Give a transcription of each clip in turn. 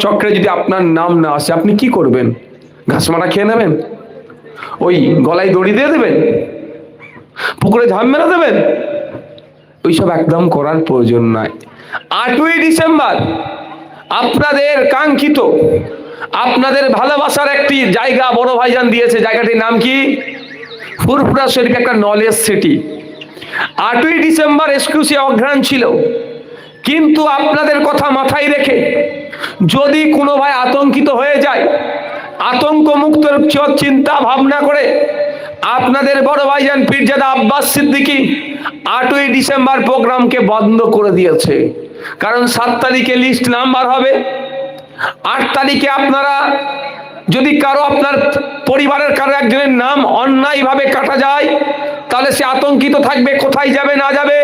চক্রে যদি আপনার নাম না আসে, আপনি কি করবেন? ঘাস মারা খেয়ে নেবেন? ওই গলায় দড়ি দিয়ে দেবেন? পুকুরে ঝাম মেরে দেবেন? ওইসব একদম করার প্রয়োজন নাই। আটই ডিসেম্বর, আপনাদের কাঙ্ক্ষিত, আপনাদের ভালোবাসার একটি জায়গা বড় ভাইজান দিয়েছে, জায়গাটির নাম কি? ফুরফুরা শরীফ একটা নলেজ সিটি। আটই ডিসেম্বর, এক্সক্লুসিভ অঘ্রাণ ছিল। কিন্তু আপনাদের কথা মাথায় রেখে যদি কোনো ভাই আতঙ্কিত হয়ে যায় আতঙ্ক মুক্ত চিন্তা ভাবনা করে, আপনাদের বড় ভাইজান পীরজাদা আব্বাস সিদ্দিকী আটই ডিসেম্বর প্রোগ্রামকে বন্ধ করে দিয়েছে। কারণ সাত তারিখে লিস্ট নাম্বার হবে। আট তারিখে আপনারা যদি কারও আপনার পরিবারের কারও একজনের নাম অন্যায়ভাবে কাটা যায়, তাহলে সে আতঙ্কিত থাকবে, কোথায় যাবে, না যাবে।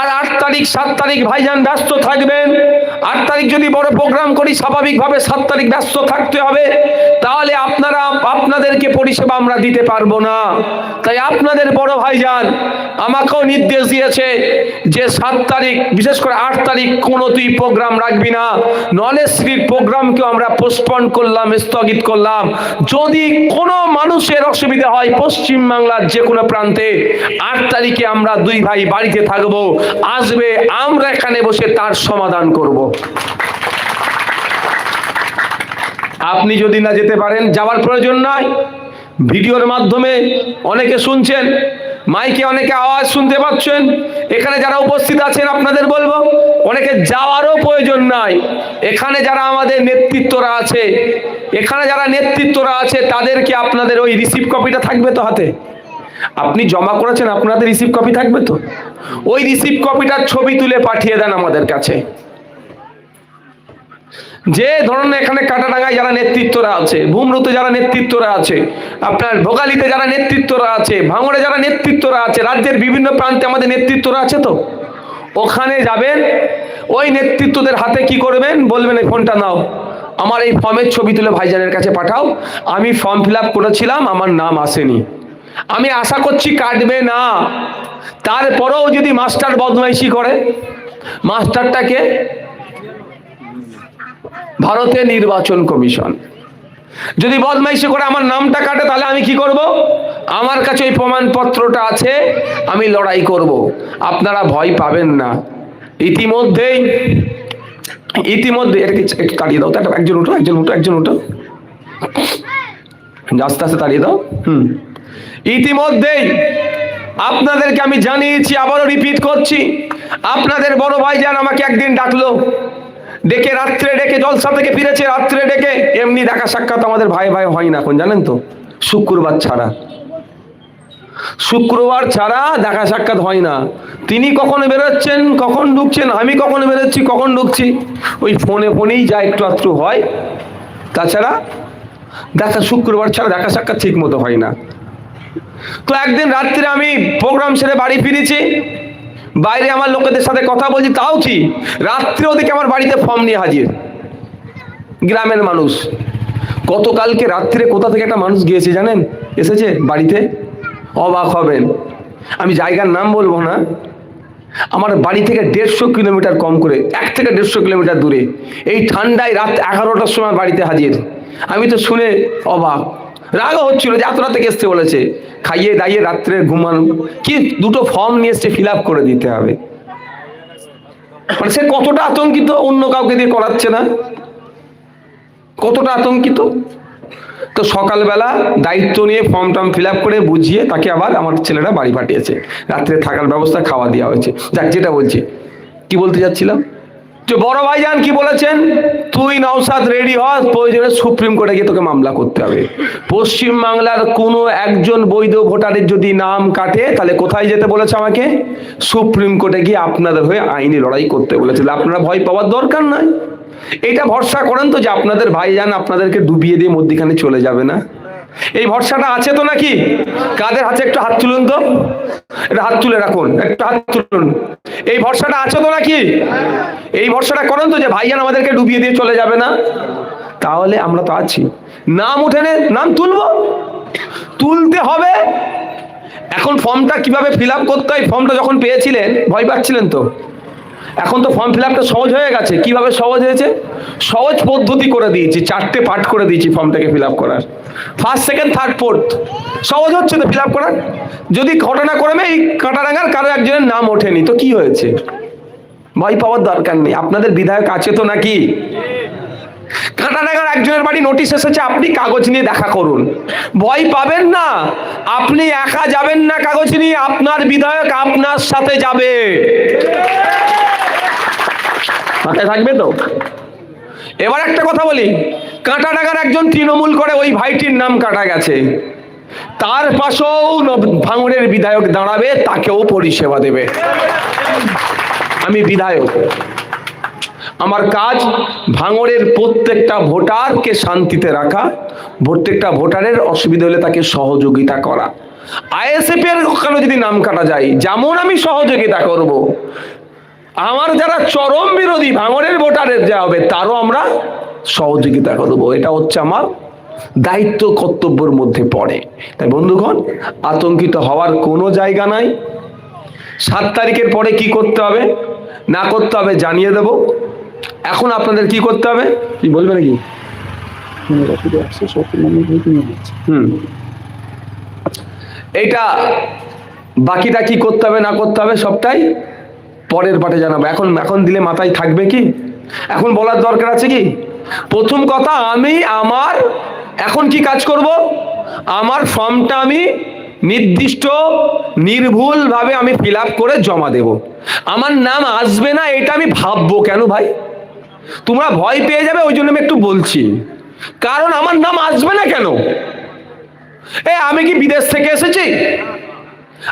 আর আট তারিখ, সাত তারিখ ভাইজান ব্যস্ত থাকবেন। আট তারিখ যদি বড় প্রোগ্রাম করি, স্বাভাবিকভাবে সাত তারিখ ব্যস্ত থাকতে হবে। তাহলে আপনারা, আপনাদেরকে পরিষেবা আমরা দিতে পারব না। তাই আপনাদের বড় ভাইজান, আমাকেও নির্দেশ দিয়েছে যে সাত তারিখ, বিশেষ করে আট তারিখ কোনো তুই প্রোগ্রাম রাখবি না। নলেজ স্ট্রিট প্রোগ্রামকেও আমরা পোস্টপন করলাম, স্থগিত করলাম। যদি কোনো মানুষের অসুবিধা হয় পশ্চিম বাংলার যে কোনো প্রান্তে, আট তারিখে আমরা দুই ভাই বাড়িতে থাকব। আসবে, আমরা এখানে বসে তার সমাধান করব। আপনি যদি না যেতে পারেন, যাওয়ার প্রয়োজন নাই। ভিডিওর মাধ্যমে অনেকে শুনছেন, মাইকে অনেকে আওয়াজ শুনতে পাচ্ছেন। এখানে যারা উপস্থিত আছেন, আপনাদের বলব, অনেকে যাওয়ারও প্রয়োজন নাই। এখানে যারা আমাদের নেতৃত্বরা আছে, এখানে যারা নেতৃত্বরা আছে, তাদেরকে আপনাদের ওই রিসিভ কপিটা থাকবে তো হাতে? আপনি জমা করেছেন, আপনাদের রিসিভ কপি থাকবে তো? ওই রিসিভ কপিটার ছবি তুলে পাঠিয়ে দেন আমাদের কাছে। যে ধরনের এখানে কাটাডাঙ্গায় যারা নেতৃত্বরা আছে, ভূমরুতে যারা নেতৃত্বরা আছে, আপনার ভোগালিতে যারা নেতৃত্বরা আছে, ভাঙড়ে যারা নেতৃত্বরা আছে, রাজ্যের বিভিন্ন প্রান্তে আমাদের নেতৃত্বরা আছে তো? ওখানে যাবেন, ওই নেতৃত্বদের হাতে কি করবেন? বলবেন, এই ফোনটা নাও। আমার এই ফর্মের ছবি তুলে ভাইজানের কাছে পাঠাও। আমি ফর্ম ফিল করেছিলাম, আমার নাম আসেনি। আমি আশা করছি কাটবে না। তারপরেও যদি মাস্টার বদমাইশি করে, মাস্টারটাকে ভারতের নির্বাচন কমিশন। যদি বদমাইশি করে আমার নামটা কাটে, তাহলে আমি কি করব? আমার কাছে ওই প্রমাণপত্রটা আছে, আমি লড়াই করব। আপনারা ভয় পাবেন না। ইতিমধ্যেই, ইতিমধ্যে, এটা কি একটু তাড়িয়ে দাও একটা- একজন উঠো একজন উঠো একজন উঠো। আস্তে আস্তে তাড়িয়ে দাও। হুম। ইতিমধ্যেই আপনাদেরকে আমি জানিয়েছি, আবারও রিপিট করছি। আপনাদের বড় ভাইজান আমাকে একদিন ডাকলো। ডেকে রাত্রে ডেকে জলসা থেকে ফিরেছে, রাত্রে ডেকে এমনি দেখা সাক্ষাৎ আমাদের ভাই ভাই হয় না এখন, জানেন তো? শুক্রবার ছাড়া। শুক্রবার ছাড়া দেখা সাক্ষাৎ হয় না। তিনি কখন বেরোচ্ছেন, কখন ঢুকছেন, আমি কখন বেরোচ্ছি, কখন ঢুকছি, ওই ফোনে ফোনেই যা একটু আত্রু হয়। তাছাড়া দেখা শুক্রবার ছাড়া দেখা সাক্ষাৎ ঠিক মতো হয় না। তো একদিন রাত্রে আমি প্রোগ্রাম সেরে বাড়ি ফিরেছি বাইরে আমার লোকেদের সাথে কথা বলছি, তাও কি? রাত্রে ওদিকে আমার বাড়িতে ফর্ম নিয়ে হাজির। গ্রামের মানুষ। গতকালকে রাত্রে কোথা থেকে একটা মানুষ গিয়েছে জানেন? এসেছে বাড়িতে? অবাক হবেন। আমি জায়গার নাম বলব না। আমার বাড়ি থেকে দেড়শো কিলোমিটার কম করে, এক থেকে দেড়শো কিলোমিটার দূরে। এই ঠান্ডায় রাত এগারোটার সময় বাড়িতে হাজির। আমি তো শুনে অবাক। রাগও হচ্ছিল যে, এত রাতে এসতে বলেছে। খাইয়ে দাইয়ে রাত্রে ঘুমানো কি দুটো ফর্ম নিয়ে এসছে ফিল করে দিতে হবে। মানে সে কতটা আতঙ্কিত, অন্য কাউকে দিয়ে করাচ্ছে না। কতটা আতঙ্কিত। তো সকালবেলা দায়িত্ব নিয়ে ফর্ম টর্ম ফিল করে বুঝিয়ে তাকে আবার আমার ছেলেরা বাড়ি পাঠিয়েছে। রাত্রে থাকার ব্যবস্থা খাওয়া দেওয়া হয়েছে। যাক, যেটা বলছি। কি বলতে যাচ্ছিলাম? যে বড় ভাইজান কি বলেছেন? তুই নওসাদ রেডি হ প্রয়োজনে সুপ্রিম কোর্টে গিয়ে তোকে মামলা করতে হবে। পশ্চিম বাংলার কোনো একজন বৈধ ভোটারের যদি নাম কাটে, তাহলে কোথায় যেতে বলেছে আমাকে? সুপ্রিম কোর্টে গিয়ে আপনাদের হয়ে আইনি লড়াই করতে বলেছে। আপনারা ভয় পাওয়ার দরকার নাই। এটা ভরসা করেন তো যে আপনাদের ভাইজান আপনাদেরকে ডুবিয়ে দিয়ে মধ্যিখানে চলে যাবে না। এই ভরসাটা আছে তো নাকি? কাদের হাতে একটু হাত তুলুন তো। এটা হাত তুলে রাখুন, একটু হাত তুলুন। এই ভরসাটা আছে তো নাকি? এই ভরসাটা করেন তো যে ভাইজান আমাদেরকে ডুবিয়ে দিয়ে চলে যাবে না। তাহলে আমরা তো আছি। নাম উঠে নে নাম তুলবো? তুলতে হবে। এখন ফর্মটা কীভাবে ফিল আপ করতে হয়? ফর্মটা যখন পেয়েছিলেন, ভয় পাচ্ছিলেন তো? এখন তো ফর্ম ফিল সহজ হয়ে গেছে। কীভাবে সহজ হয়েছে? সহজ পদ্ধতি করে দিয়েছি, চারটে পার্ট করে দিয়েছি ফর্মটাকে ফিল আপ করার। ফার্স্ট সেকেন্ড থার্ড ফোর্থ সহজ হচ্ছে তো ফিল আপ করার যদি ঘটনা ক্রমে এই কাঁটারাঙ্গার কারও একজনের নাম ওঠেনি, তো কি হয়েছে? ভয় পাওয়ার দরকার নেই। আপনাদের বিধায়ক আছে তো নাকি? কাঁটানাগার একজনের বাড়ি নোটিশ এসেছে, আপনি কাগজ নিয়ে দেখা করুন। ভয় পাবেন না। আপনি একা যাবেন না কাগজ নিয়ে, আপনার বিধায়ক আপনার সাথে যাবে। মাথায় থাকবে তো? এবার একটা কথা বলি কাঁটানাগার একজন তৃণমূল করে ওই ভাইটির নাম কাটা গেছে। তার পাশেও ভাঙড়ের বিধায়ক দাঁড়াবে, তাকেও পরিষেবা দেবে। আমি বিধায়ক। আমার কাজ ভাঙড়ের প্রত্যেকটা ভোটারকে শান্তিতে রাখা, প্রত্যেকটা ভোটারের অসুবিধা হলে তাকে সহযোগিতা করা। আইএসএফ এর ওখানে যদি নাম কাটা যায়, যেমন আমি সহযোগিতা করব। আমার যারা চরম বিরোধী ভাঙড়ের ভোটারের যা হবে তারও আমরা সহযোগিতা করব। এটা হচ্ছে আমার দায়িত্ব কর্তব্যের মধ্যে পড়ে। তাই বন্ধুগণ আতঙ্কিত হওয়ার কোনো জায়গা নাই। সাত তারিখের পরে কি করতে হবে না করতে হবে জানিয়ে দেব। এখন আপনাদের কি করতে হবে? কি বলবে নাকি? হুম। এইটা বাকিটা কি করতে হবে না করতে হবে সবটাই পরের পাটে জানাব। এখন এখন দিলে মাথায় থাকবে কি? এখন বলার দরকার আছে কি? প্রথম কথা, আমি আমার, এখন কি কাজ করব? আমার ফর্মটা আমি নির্দিষ্ট, নির্ভুলভাবে আমি ফিল করে জমা দেব। আমার নাম আসবে না, এটা আমি ভাববো কেন ভাই? তোমরা ভয় পেয়ে যাবে, ওই জন্য আমি একটু বলছি। কারণ আমার নাম আসবে না কেন? এ, আমি কি বিদেশ থেকে এসেছি?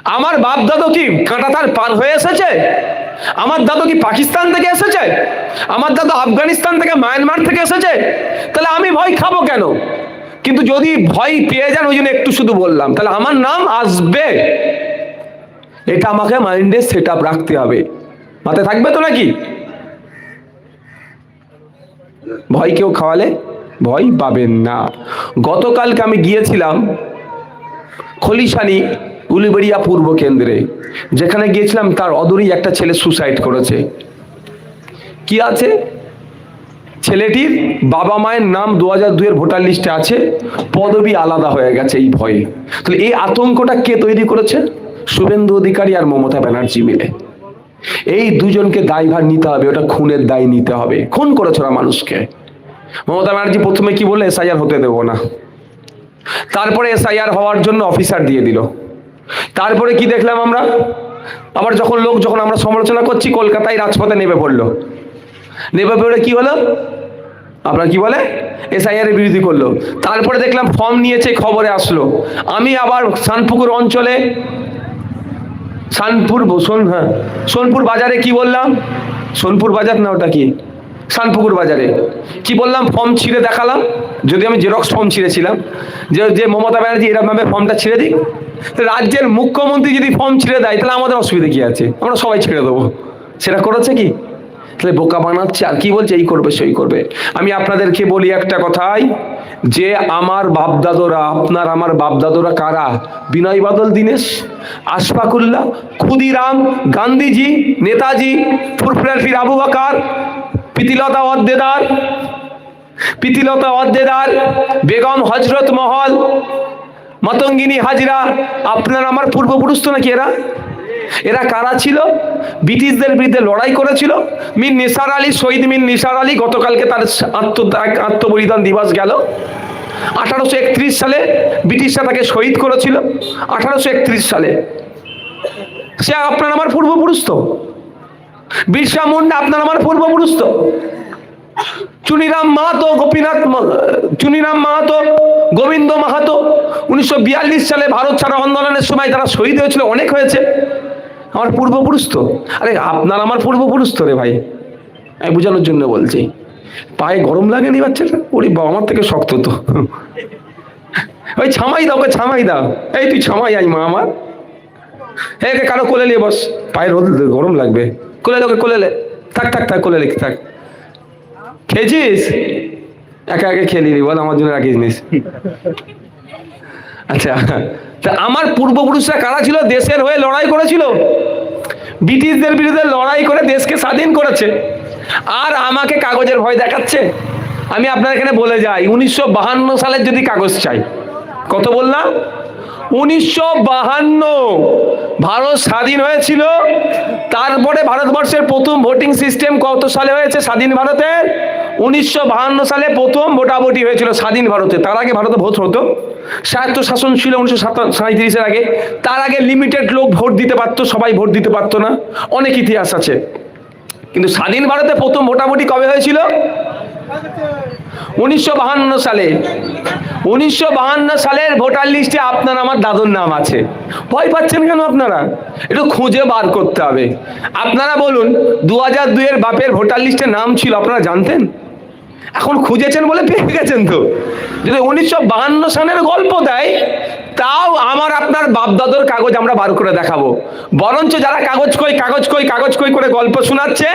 আমার বাপ দাদু কি কাঁটাতার পার হয়ে এসেছে? আমার দাদু কি পাকিস্তান থেকে এসেছে? আমার দাদু আফগানিস্তান থেকে মায়ানমার থেকে এসেছে? তাহলে আমি ভয় খাব কেন? কিন্তু যদি ভয় পেয়ে যান, ওই জন্য একটু শুধু বললাম। তাহলে আমার নাম আসবে। এটা আমাকে মাইন্ডে সেট আপ রাখতে হবে। মাথায় থাকবে তো নাকি? ভয় কেউ খাওয়ালে ভয় পাবেন না। গতকালকে আমি গিয়েছিলাম খলিশানি উলিবেড়িয়া পূর্ব কেন্দ্রে। যেখানে গিয়েছিলাম, তার অদূরেই একটা ছেলে সুসাইড করেছে। কি আছে? ছেলেটির বাবা মায়ের নাম দু হাজার দুয়ের ভোটার লিস্টে আছে। পদবি আলাদা হয়ে গেছে এই ভয়ে। তাহলে এই আতঙ্কটা কে তৈরি করেছে? শুভেন্দু অধিকারী আর মমতা ব্যানার্জি মিলে। এই দুজনকে দায়ভার নিতে হবে, ওটা খুনের দায় নিতে হবে। খুন করেছে ওরা মানুষকে। মমতা ব্যানার্জি প্রথমে কি বললে? এসআইআর হতে দেবো না। তারপরে এসআইআর হওয়ার জন্য অফিসার দিয়ে দিল। তারপরে কি দেখলাম আমরা? আবার যখন লোক যখন আমরা সমালোচনা করছি, কলকাতায় রাজপথে নেমে পড়ল। নেমে পড়ে কি হলো? আপনার কি বলে? এসআইআর এর বিরোধী করল। তারপরে দেখলাম ফর্ম নিয়েছে, খবরে আসলো। আমি আবার শানপুকুর অঞ্চলে শানপুর সোন হ্যাঁ সোনপুর বাজারে কি বললাম? সোনপুর বাজার না ওটা কি? শানপুকুর বাজারে। কি বললাম? ফর্ম ছিঁড়ে দেখালাম। যদি আমি জেরক্স ফর্ম ছিঁড়েছিলাম। যে যে মমতা ব্যানার্জি এরকমভাবে ফর্মটা ছিঁড়ে দিই রাজ্যের মুখ্যমন্ত্রী যদি ফর্ম ছিঁড়ে দেয়, তাহলে আমাদের অসুবিধা কি আছে? আমরা সবাই ছেড়ে দেবো। সেটা করেছে কি? তাহলে বোকা বানাচ্ছে, আর কি বলছে? এই করবে, সেই করবে। আমি আপনাদেরকে বলি একটা কথাই, যে আমার বাপদাদরা, আপনার আমার বাপদাদরা কারা? বিনয় বাদল, দীনেশ, আশফাকুল্লাহ, ক্ষুদিরাম, গান্ধীজি, নেতাজি ফুরফুরার ফির আবু বাকার, প্রীতিলতা অদ্দেদার প্রীতিলতা অদ্দেদার বেগম হজরত মহল মতঙ্গিনী হাজিরা, আপনার আমার পূর্বপুরুষ তো নাকি এরা? এরা কারা ছিল? ব্রিটিশদের বিরুদ্ধে লড়াই করেছিল। মীর নিসার আলী, শহীদ মীর নিসার আলী গতকালকে তার আত্মত্যাগ আত্মবলিদান দিবস গেল। আঠারোশো একত্রিশ সালে ব্রিটিশরা তাকে শহীদ করেছিল। আঠারোশো একত্রিশ সালে। সে আপনার আমার পূর্বপুরুষ তো? বিরসা মুন্ডা আপনার আমার পূর্বপুরুষ তো? চুনিরাম মাহাতো, গোপীনাথ চুনিরাম মাহাতো, গোবিন্দ মাহাতো। উনিশশো বিয়াল্লিশ সালে ভারত ছাড়া আন্দোলনের সময় তারা শহীদ হয়েছিল, অনেক হয়েছে। আমার পূর্বপুরুষ তো। আরে আপনার আমার পূর্বপুরুষ তো রে ভাই। আমি বোঝানোর জন্য বলছি। পায়ে গরম লাগেনি বাচ্চাটা? ওরে বাবা, আমার থেকে শক্ত তো। ওই ছামাই দাও ওকে, ছামাই দাও। এই তুই ছামাই, আই মা আমার। হ্যাঁ কারও কোলে নিয়ে বস। পায়ে রোদ, গরম লাগবে। কোলে লোকে কোলে থাক থাক থাক, কোলে লেগে থাক। খেয়েছিস? একা একা খেলি নি বল আমার জন্য রাখিস নিস। আচ্ছা তা আমার পূর্বপুরুষরা কারা ছিল? দেশের হয়ে লড়াই করেছিল। ব্রিটিশদের বিরুদ্ধে লড়াই করে দেশকে স্বাধীন করেছে। আর আমাকে কাগজের ভয় দেখাচ্ছে? আমি আপনার এখানে বলে যাই, উনিশশো সালের যদি কাগজ চাই। কত বললাম? উনিশশো ভারত স্বাধীন হয়েছিল। তারপরে ভারতবর্ষের প্রথম ভোটিং সিস্টেম কত সালে হয়েছে? স্বাধীন ভারতের। উনিশশো সালে প্রথম ভোটাভুটি হয়েছিল স্বাধীন ভারতে। তার আগে ভারতে ভোট হতো। স্বায়ত্ত শাসন ছিল উনিশশো সাঁত্রিশের আগে। তার আগে লিমিটেড লোক ভোট দিতে পারতো, সবাই ভোট দিতে পারতো না। অনেক ইতিহাস আছে। কিন্তু স্বাধীন ভারতে প্রথম ভোটাভুটি কবে হয়েছিল? উনিশশো সালে, উনিশশো সালের ভোটার লিস্টে আপনার আমার দাদুর নাম আছে। ভয় পাচ্ছেন কেন আপনারা? একটু খুঁজে বার করতে হবে। আপনারা বলুন দু হাজার দুইয়ের বাপের ভোটার লিস্টে নাম ছিল, আপনারা জানতেন? এখন খুঁজেছেন বলে পেয়ে গেছেন তো। যদি উনিশশো বাহান্ন সালের গল্প দেয়, তাও আমার আপনার বাপদাদর কাগজ আমরা বার করে দেখাবো। বরঞ্চ যারা কাগজ কই কাগজ কই কাগজ কই করে গল্প শোনাচ্ছে,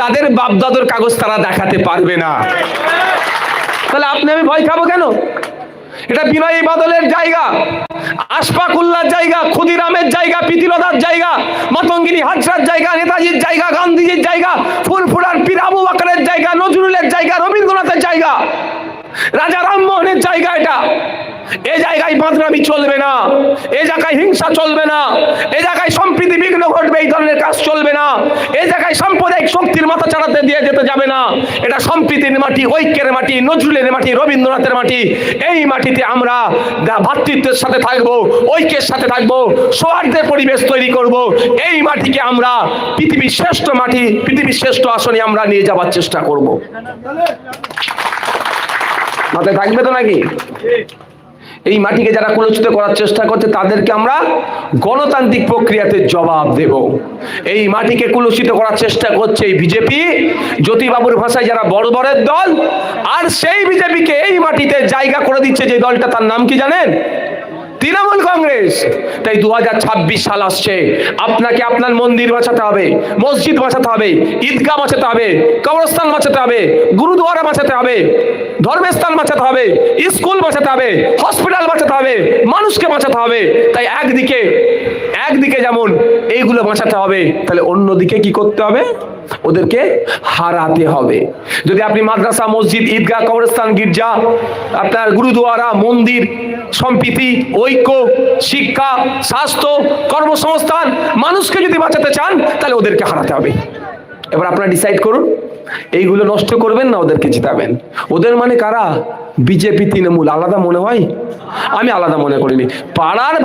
তাদের বাপদাদর কাগজ তারা দেখাতে পারবে না। তাহলে আপনি আমি ভয় খাব কেন? এটা বিনয় বাদলের জায়গা, আশফাকুল্লার জায়গা, ক্ষুদিরামের জায়গা, প্রীতিলতার জায়গা, মাতঙ্গিনী হাজরার জায়গা, নেতাজির জায়গা, গান্ধীজির জায়গা ফুরফুরার পীর আবু বাকরের জায়গা, নজরুলের জায়গা জায়গা। রাজা রামমোহনের জায়গা এটা। এ জায়গায় বাঁধরামি চলবে না। এ জায়গায় হিংসা চলবে না। এ জায়গায় সম্প্রীতি বিঘ্ন ঘটবে, এই ধরনের কাজ চলবে না। এ জায়গায় সাম্প্রদায়িক শক্তির মাথা চাড়াতে দিয়ে যেতে যাবে না। এটা সম্প্রীতির মাটি, ঐক্যের মাটি, নজরুলের মাটি, রবীন্দ্রনাথের মাটি। এই মাটিতে আমরা ভ্রাতৃত্বের সাথে থাকব, ঐক্যের সাথে থাকব, সৌহার্দ্যের পরিবেশ তৈরি করব। এই মাটিকে আমরা পৃথিবীর শ্রেষ্ঠ মাটি, পৃথিবীর শ্রেষ্ঠ আসনে আমরা নিয়ে যাওয়ার চেষ্টা করব। মাথায় থাকবে তো নাকি? এই মাটিকে যারা কলুষিত করার চেষ্টা করছে, তাদেরকে আমরা গণতান্ত্রিক প্রক্রিয়াতে জবাব দেব। এই মাটিকে কলুষিত করার চেষ্টা করছে এই বিজেপি। জ্যোতিবাবুর ভাষায় যারা বড় বড়ের দল, আর সেই বিজেপিকে এই মাটিতে জায়গা করে দিচ্ছে যে দলটা, তার নাম কি জানেন? তৃণমূল কংগ্রেস। তাই দু হাজার ছাব্বিশ সাল আসছে। আপনাকে আপনার মন্দির বাঁচাতে হবে, মসজিদ বাঁচাতে হবে, ঈদগাহ বাঁচাতে হবে, কবরস্থান বাঁচাতে হবে, গুরুদুয়ারা বাঁচাতে হবে, ধর্মস্থান বাঁচাতে হবে, স্কুল বাঁচাতে হবে, হসপিটাল বাঁচাতে হবে, মানুষকে বাঁচাতে হবে। তাই একদিকে একদিকে যেমন এইগুলো বাঁচাতে হবে, তাহলে অন্যদিকে কি করতে হবে? ওদেরকে হারাতে হবে। যদি আপনি মাদ্রাসা, মসজিদ, ঈদগাহ, কবরস্থান, গির্জা, আপনার গুরুদুয়ারা, মন্দির, সম্প্রীতি, ঐক্য, শিক্ষা, স্বাস্থ্য, কর্মসংস্থান, মানুষকে যদি বাঁচাতে চান, তাহলে ওদেরকে হারাতে হবে। এবার আপনারা ডিসাইড করুন, এইগুলো নষ্ট করবেন না ওদেরকে জিতাবেন। ওদের মানে কারা? বিজেপি, তৃণমূল, আলাদা মনে হয়? আমি আলাদা মনে করিনি। পাড়ার ভাই